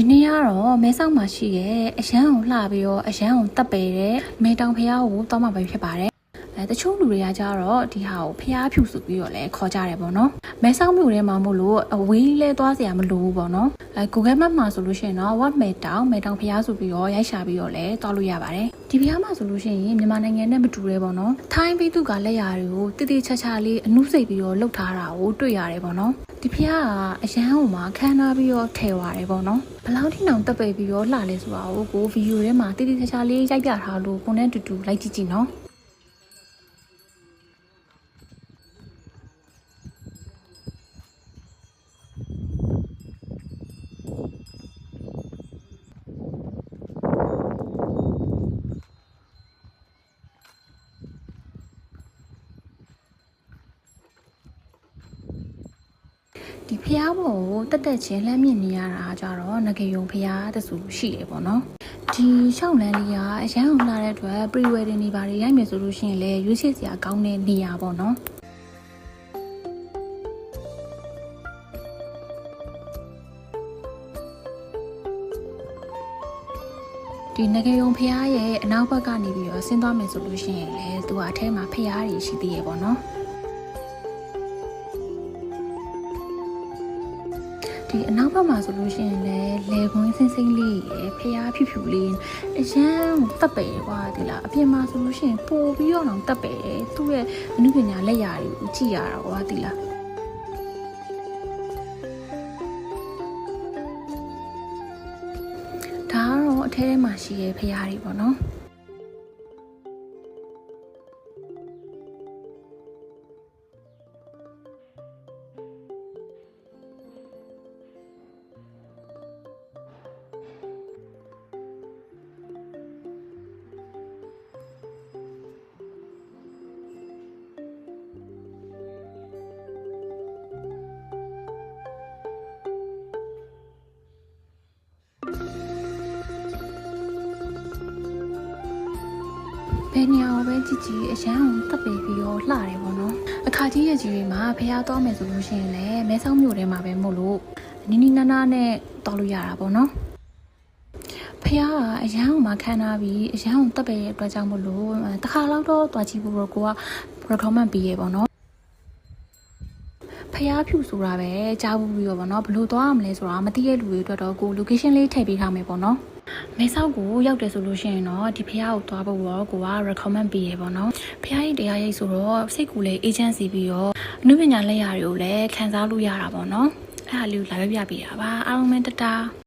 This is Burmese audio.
ဒီနေ့ကတော့မဲဆောက်မှာရှိရဲ့အရန်ကိုလှပြီးတော့အရန်ကိုတက်ပယ်တဲ့မဲတောင်ဖျားကိုတောင်းမှပဲဖြစ်ပါတယ်အဲတချို့လူတွေကကြတော့ဒီဟာကိုဖျားဖြူစုပြီးတော့လည်းခေါ်ကြတယ်ပေါ့နော်မဲဆောက်မြို့ထဲမှာမို့လို့အဝေးလဲသွားစရာမလိုဘူးပေါ့နော်အဲ Google Map မှာဆိုလို့ရှိရင်တော့ Wat မဲတောင်မဲတောင်ဖျားဆိုပြီးတော့ရိုက်ရှာပြီးတော့လည်းသွားလို့ရပါတယ်ဒီဖျားမှာဆိုလို့ရှိရင်မြန်မာနိုင်ငံနဲ့မတူရဲပေါ့နော်ထိုင်းပြည်သူကလက်ရာတွေကိုတည်တည်ချာချာလေးအနုစိတ်ပြီးတော့လှုပ်ထားတာကိုတွေ့ရတယ်ပေါ့နော် ဒီဖျားကအရန်ဟိုမှာခမ်းနားပြီးတော့ထဲသွားတယ်ပေါ့နော်ဘယ်လောက်ထိနောင်တက်ပိတ်ပြီးတော့လှလဲဆိုတာကိုကိုဗီဒီယိုထဲမှာတည်တည်ချာချာလေးရိုက်ပြထားလို့ကိုနဲ့တူတူလိုက်ကြည့်ကြည့်နော် ဒီဖျားပေါ်ကိုတက်တက်ချင်းလှမ်းမြင့်နေရတာကြတော့ငကေယုံဖျားတဆူရှိတယ်ပေါ့နော်ဒီရှောင်းလန်းလေးကအရန်အောင်လာတဲ့အတွက် pre wedding တွေဘာတွေရိုက်မယ်ဆိုလို့ရှိရင်လည်းရွေးချယ်စရာကောင်းတဲ့နေရာပေါ့နော်ဒီငကေယုံဖျားရဲ့အနောက်ဘက်ကနေပြီးတော့ဆင်းသွားမယ်ဆိုလို့ရှိရင်လည်းသူကအထဲမှာဖျားတွေရှိသေးရပေါ့နော် ဒီအနောက်ဘက်မှာဆိုလို့ရှိရင်လည်းလေကွင်းစင်းစင်းလေးရယ်ဖျားဖြူဖြူလေးအရန်တက်ပယ်ကွာဒီလားအပြင်မှာဆိုလို့ရှိရင်ပို့ပြီးတော့တော့တက်ပယ်တယ်သူ့ရဲ့အနုပညာလက်ရာတွေကိုကြည့်ရတာကွာဒီလားဒါကတော့အထဲထဲမှာရှိရဲ့ဖျားတွေပေါ့နော် ယ်နေရာကိုပဲကြည့်ကြည့်အရန်ကိုတက်ပေပြီးတော့လှတယ်ပေါ့နော်အခါကြီးရဲ့ကြီးတွေမှာဖះသွားမယ်ဆိုလို့ရှိရင်လည်းမဲဆောက်မြို့ထဲမှာပဲမို့လို့နီနီနာနာနဲ့တော်လို့ရတာပေါ့နော်ဖះကအရန်ကိုမှခံထားပြီးအရန်ကိုတက်ပေရဲ့အတွက်ကြောင့်မို့လို့တခါတော့သွားကြည့်ဖို့တော့ကိုက recommend ပေးရပေါ့နော် ဖျားဖြူဆိုတာပဲကြားဘူးပြီးတော့ဗောနော်ဘယ်လို့သွားရမလဲဆိုတာမသိတဲ့လူတွေအတွက်တော့ကို location လေးထည့်ပေးထားမယ်ပေါ့နော်မဲဆောက်ကိုရောက်တယ်ဆိုလို့ရှိရင်တော့ဒီဖျားကိုသွားဖို့တော့ကိုက recommend ပေးရပေါ့နော်ဖျားရိတ်တရားရိတ်ဆိုတော့စိတ်ကူလေး agency ပြီးတော့အနုပညာလက်ရာတွေကိုလည်းခံစားလို့ရတာပေါ့နော်အဲ့ဒါလေးကိုလာပြပြပေးတာပါအားလုံးပဲတတာ